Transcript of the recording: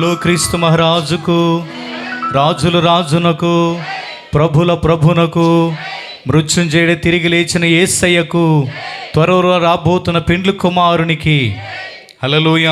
ప్రభులు క్రీస్తు మహారాజుకు రాజుల రాజునకు ప్రభుల ప్రభునకు మృత్యుంజయుడు తిరిగి లేచిన ఏసయ్యకు త్వరలో రాబోతున్న పెండ్లు కుమారునికి. హలలుయ